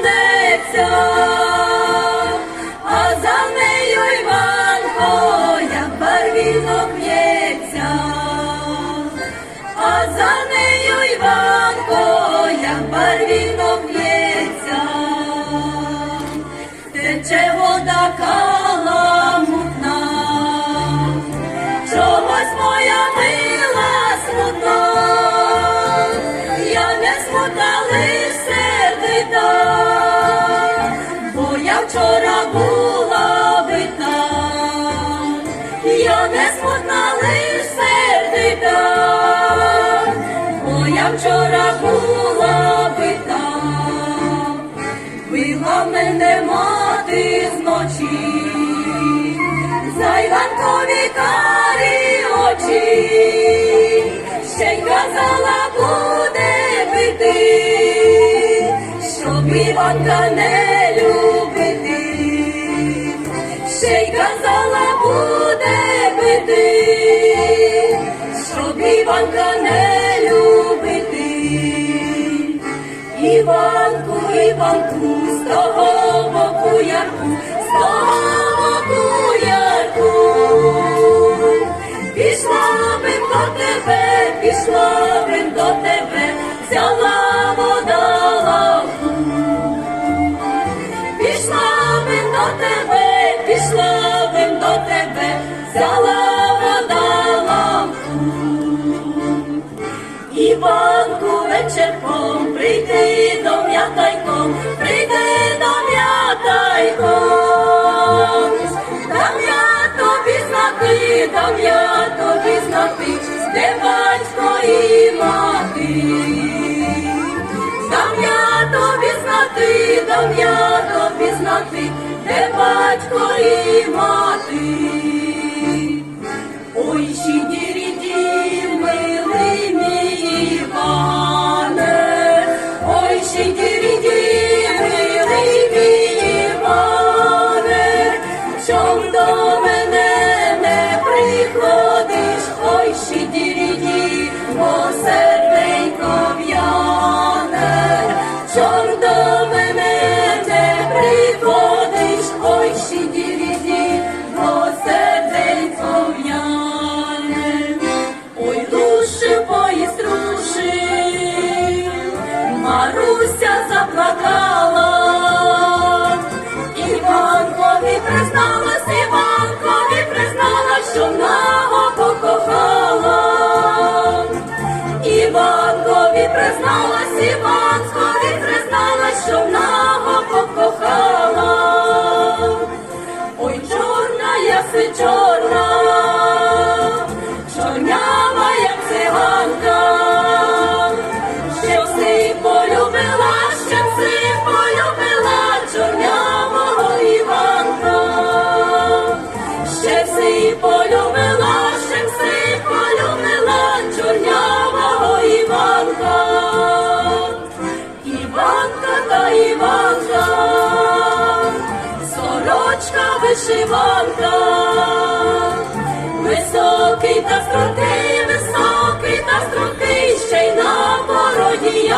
коромисло я вчора була бита, била мене мати зночі. Карі очі, ще й казала буде бити, щоб Іванка не любити, ще й казала буде бити, Іванка не любити. Іванку, Іванку, з того боку ярку, з того Іванку вечерком, прийди до м'ятайком, прийди до м'ятайком. Ой, призналась, Іванкові призналась, що наго покохала. Іванкові призналась, Іванкові призналась, що наго покохала. Ой, чорна яси чорна, чорнява, полюбила, все полюбила, чорнявого Іванка, Іванка та Іванка сорочка вишиванка, високий та стрункий, високий та стрункий, ще й на бороді